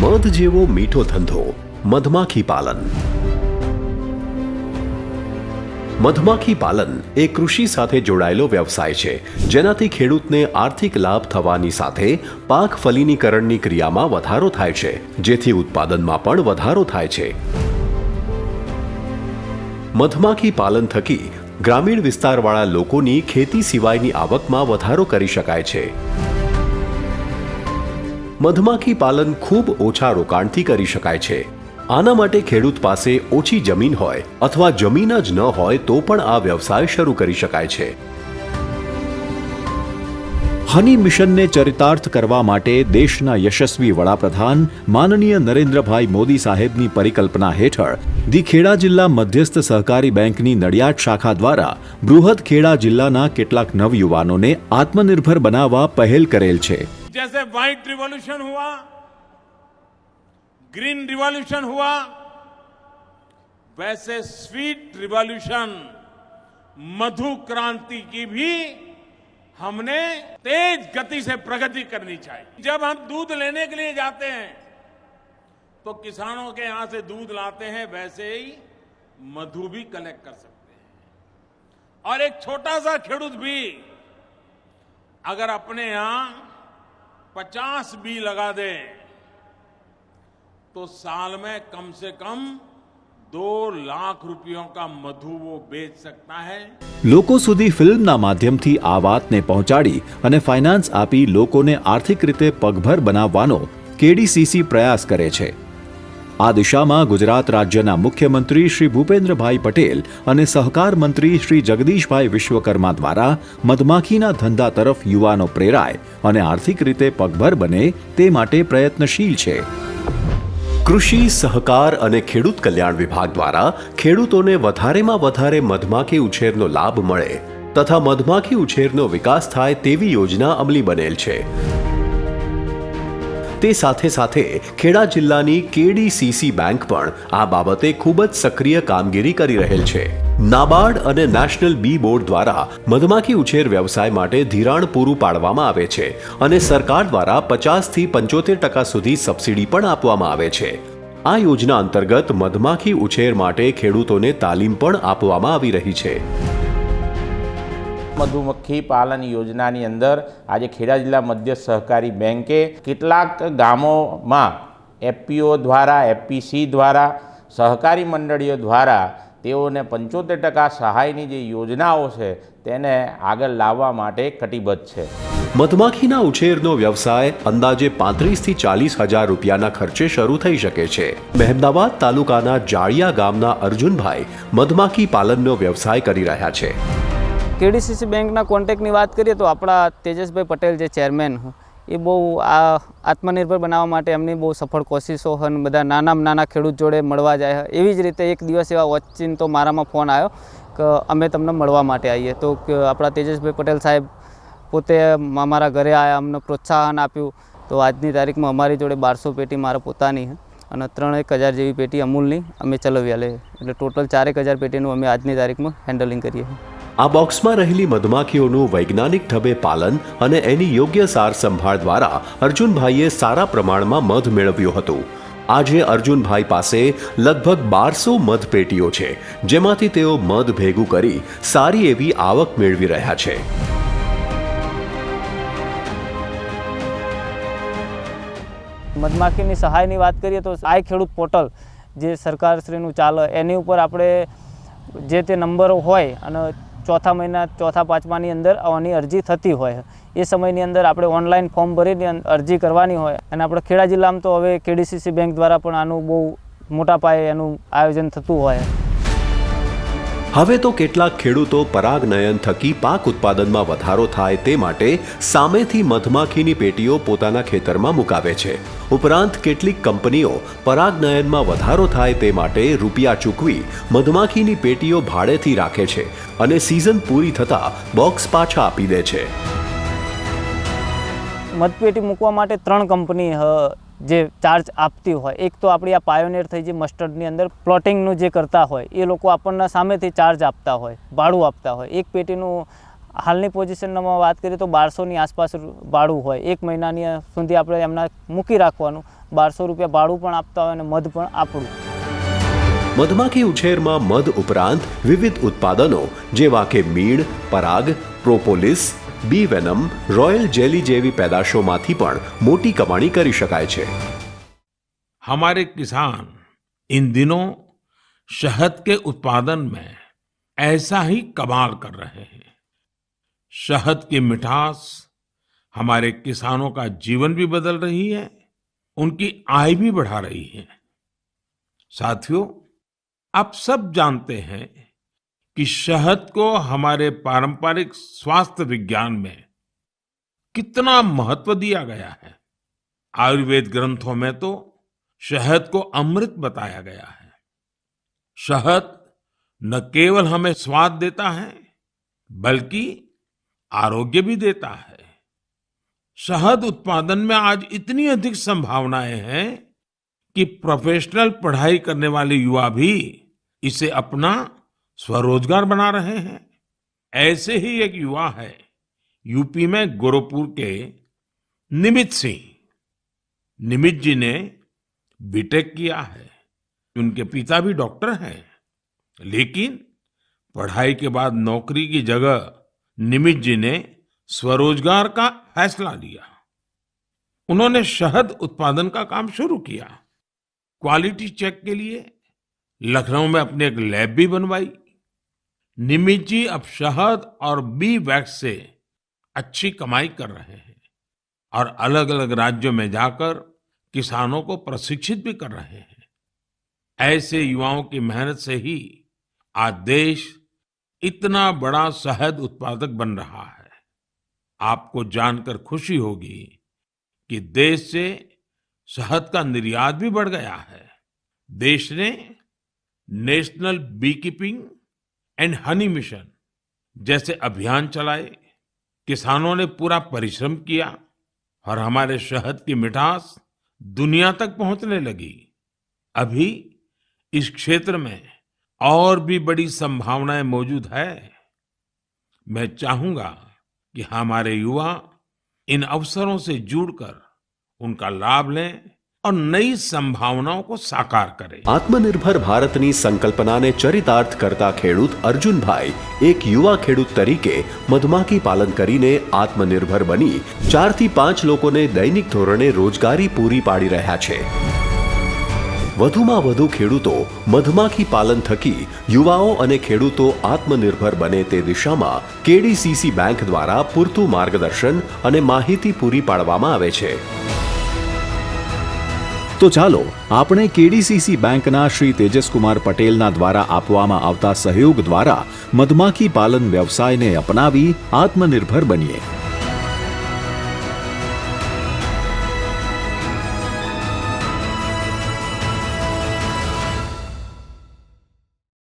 મધ જેવો મીઠો ધંધો, મધમાખી પાલન. મધમાખી પાલન એ કૃષિ સાથે જોડાયેલો વ્યવસાય છે, જેનાથી ખેડૂતને આર્થિક લાભ થવાની સાથે પાક ફલિનીકરણની ક્રિયામાં વધારો થાય છે, જેથી ઉત્પાદનમાં પણ વધારો થાય છે. મધમાખી પાલન થકી ગ્રામીણ વિસ્તારવાળા લોકોની ખેતી સિવાયની આવકમાં વધારો કરી શકાય છે. મધમાખી પાલન ખૂબ ઓછા રોકાણથી કરી શકાય છે. આના માટે ખેડૂત પાસે ઓછી જમીન હોય અથવા જમીન જ ન હોય તો પણ આ વ્યવસાય શરૂ કરી શકાય છે. હની મિશનને ચરિતાર્થ કરવા માટે દેશના યશસ્વી વડાપ્રધાન માનનીય નરેન્દ્રભાઈ મોદી સાહેબની પરિકલ્પના હેઠળ ધી ખેડા જિલ્લા મધ્યસ્થ સહકારી બેંકની નડિયાદ શાખા દ્વારા બૃહદ ખેડા જિલ્લાના કેટલાક નવયુવાનોને આત્મનિર્ભર બનાવવા પહેલ કરેલ છે. जैसे व्हाइट रिवॉल्यूशन हुआ ग्रीन रिवॉल्यूशन हुआ, वैसे स्वीट रिवॉल्यूशन मधु क्रांति की भी हमने तेज गति से प्रगति करनी चाहिए। जब हम दूध लेने के लिए जाते हैं तो किसानों के यहाँ से दूध लाते हैं, वैसे ही मधु भी कलेक्ट कर सकते हैं। और एक छोटा सा खेडूत भी अगर अपने यहाँ पचास बी लगा दे तो साल में कम से कम दो लाख रुपयों का मधु वो बेच सकता है લોકો સુધી ફિલ્મના માધ્યમથી આ વાતને પહોંચાડી અને ફાઇનાન્સ આપી લોકોને આર્થિક રીતે પગભર બનાવવાનો કેડીસીસી પ્રયાસ કરે છે આ દિશામાં ગુજરાત રાજ્યના મુખ્યમંત્રી શ્રી ભૂપેન્દ્રભાઈ પટેલ અને સહકાર મંત્રી શ્રી જગદીશભાઈ વિશ્વકર્મા દ્વારા મધમાખીના ધંધા તરફ યુવાનો પ્રેરાય અને આર્થિક રીતે પગભર બને તે માટે પ્રયત્નશીલ છે. કૃષિ, સહકાર અને ખેડૂત કલ્યાણ વિભાગ દ્વારા ખેડૂતોને વધારેમાં વધારે મધમાખી ઉછેરનો લાભ મળે તથા મધમાખી ઉછેરનો વિકાસ થાય તેવી યોજના અમલી બનેલ છે. તે સાથે સાથે ખેડા જિલ્લાની કેડીસીસી બેંક પણ આ બાબતે ખૂબ જ સક્રિય કામગીરી કરી રહેલ છે. નાબાર્ડ અને નેશનલ બી બોર્ડ દ્વારા મધમાખી ઉછેર વ્યવસાય માટે ધિરાણ પૂરું પાડવામાં આવે છે અને સરકાર દ્વારા પચાસથી પંચોતેર ટકા સુધી સબસિડી પણ આપવામાં આવે છે. આ યોજના અંતર્ગત મધમાખી ઉછેર માટે ખેડૂતોને તાલીમ પણ આપવામાં આવી રહી છે. મધુમક્ખી પાલન યોજનાની અંદર આજે ખેડા જિલ્લા મધ્ય સહકારી બેંકે કેટલાક ગામોમાં એફપીઓ દ્વારા, એફપીસી દ્વારા, સહકારી મંડળીઓ દ્વારા તેઓને પંચોતેર ટકા સહાયની જે યોજનાઓ છે તેને આગળ લાવવા માટે કટિબદ્ધ છે. મધમાખીના ઉછેરનો વ્યવસાય અંદાજે પાંત્રીસથી ચાલીસ હજાર રૂપિયાના ખર્ચે શરૂ થઈ શકે છે. મહેમદાવાદ તાલુકાના જાળિયા ગામના અર્જુનભાઈ મધમાખી પાલનનો વ્યવસાય કરી રહ્યા છે. કેડીસીસી બેંકના કોન્ટેક્ટની વાત કરીએ તો આપણા તેજસભાઈ પટેલ જે ચેરમેન એ બહુ આ આત્મનિર્ભર બનાવવા માટે એમની બહુ સફળ કોશિશો અને બધા નાનામાં નાના ખેડૂત જોડે મળવા જાય એવી જ રીતે એક દિવસ એવા વચ્ચીન તો મારામાં ફોન આવ્યો કે અમે તમને મળવા માટે આવીએ તો આપણા તેજસભાઈ પટેલ સાહેબ પોતે અમારા ઘરે આવ્યા અમને પ્રોત્સાહન આપ્યું. તો આજની તારીખમાં અમારી જોડે બારસો પેટી મારા પોતાની અને ત્રણ એક હજાર જેવી પેટી અમૂલની અમે ચલાવ્યા લે. એટલે ટોટલ ચારેક હજાર પેટીનું અમે આજની તારીખમાં હેન્ડલિંગ કરીએ છીએ આ બોક્સમાં રહેલી મધમાખીઓનું વૈજ્ઞાનિક ઢબે પાલન અને એની યોગ્ય સાર સંભાળ દ્વારા અર્જુનભાઈએ સારા પ્રમાણમાં મધ મેળવ્યું હતું. આજે અર્જુનભાઈ પાસે લગભગ બારસો મધ પેટીઓ છે, જેમાંથી તેઓ મધ ભેગું કરી સારી એવી આવક મેળવી રહ્યા છે. મધમાખીની સહાયની વાત કરીએ તો આઈ ખેડૂત પોર્ટલ જે સરકારશ્રીનું ચાલે, એની ઉપર આપણે જે તે નંબરો હોય અને ચોથા મહિના, ચોથા પાંચમાની અંદર આવવાની અરજી થતી હોય. એ સમયની અંદર આપણે ઓનલાઈન ફોર્મ ભરીને અરજી કરવાની હોય. અને આપણે ખેડા જિલ્લામાં તો હવે કેડીસીસી બેંક દ્વારા પણ આનું બહુ મોટા પાયે એનું આયોજન થતું હોય. હવે તો કેટલાક ખેડૂતો પરાગનયન થકી પાક ઉત્પાદનમાં વધારો થાય તે માટે સામેથી મધમાખીની પેટીઓ પોતાના ખેતરમાં મુકાવે છે. ઉપરાંત કેટલીક કંપનીઓ પરાગનયનમાં વધારો થાય તે માટે રૂપિયા ચૂકવી મધમાખીની પેટીઓ ભાડેથી રાખે છે અને સિઝન પૂરી થતાં બોક્સ પાછા આપી દે છે. મધપેટી મૂકવા માટે ત્રણ કંપની જે ચાર્જ આપતી હોય, એક તો આપણી આ પાયોનિયર થઈ જે મસ્ટર્ડની અંદર પ્લોટિંગનું જે કરતા હોય, એ લોકો આપણને સામેથી ચાર્જ આપતા હોય, ભાડું આપતા હોય. એક પેટીનું હાલની પોઝિશનમાં વાત કરીએ તો બારસોની આસપાસ ભાડું હોય. એક મહિનાની સુધી આપણે એમના મૂકી રાખવાનું. બારસો રૂપિયા ભાડું પણ આપતા હોય અને મધ પણ આપણું. મધમાખી ઉછેરમાં મધ ઉપરાંત વિવિધ ઉત્પાદનો, જેવા કે મીણ, પરાગ, પ્રોપોલિસ બી વેનમ રોયલ જેલી જેવી પેદાશોમાંથી પણ મોટી કમાણી કરી શકાય છે हमारे किसान इन दिनों शहद के उत्पादन में ऐसा ही कमाल कर रहे हैं शहद की मिठास हमारे किसानों का जीवन भी बदल रही है उनकी आय भी बढ़ा रही है साथियों आप सब जानते हैं कि शहद को हमारे पारंपरिक स्वास्थ्य विज्ञान में कितना महत्व दिया गया है। आयुर्वेद ग्रंथों में तो शहद को अमृत बताया गया है। शहद न केवल हमें स्वाद देता है, बल्कि आरोग्य भी देता है। शहद उत्पादन में आज इतनी अधिक संभावनाएँ हैं कि प्रोफेशनल पढ़ाई करने वाले युवा भी इसे अपना स्वरोजगार बना रहे हैं। ऐसे ही एक युवा है, यूपी में गोरखपुर के निमित सिंह। निमित जी ने बीटेक किया है। उनके पिता भी डॉक्टर हैं, लेकिन पढ़ाई के बाद नौकरी की जगह निमित जी ने स्वरोजगार का फैसला लिया। उन्होंने शहद उत्पादन का काम शुरू किया। क्वालिटी चेक के लिए लखनऊ में अपने एक लैब भी बनवाई। निमित जी अब शहद और बी वैक्स से अच्छी कमाई कर रहे हैं और अलग अलग राज्यों में जाकर किसानों को प्रशिक्षित भी कर रहे हैं। ऐसे युवाओं की मेहनत से ही आज देश इतना बड़ा शहद उत्पादक बन रहा है। आपको जानकर खुशी होगी कि देश से शहद का निर्यात भी बढ़ गया है। देश ने national bee keeping and honey mission, जैसे अभियान चलाए, किसानों ने पूरा परिश्रम किया और हमारे शहद की मिठास दुनिया तक पहुँचने लगी। अभी इस क्षेत्र में और भी बड़ी संभावनाएँ मौजूद है। मैं चाहूँगा कि हमारे युवा इन अवसरों से जुड़कर उनका लाभ लें और नई संभावनाओं को साकार करें આત્મનિર્ભર ભારતની સંકલ્પનાને ચરિતાર્થ કરતા ખેડૂત અર્જુનભાઈ એક યુવા ખેડૂત તરીકે મધમાખી પાલન કરીને આત્મનિર્ભર બની ચારથી પાંચ લોકોને દૈનિક ધોરણે રોજગારી પૂરી પાડી રહ્યા છે વધુમાં વધુ ખેડૂતો મધમાખી પાલન થકી યુવાઓ અને ખેડૂતો આત્મનિર્ભર બને તે દિશામાં કેડીસીસી બેંક દ્વારા પૂરતું માર્ગદર્શન અને માહિતી પૂરી પાડવામાં આવે છે તો ચાલો આપણે કેડીસીસી બેંકના શ્રી તેજસકુમાર પટેલના દ્વારા આપવામાં આવતા સહયોગ દ્વારા મધમાખી પાલન વ્યવસાયને અપનાવી આત્મનિર્ભર બનીએ.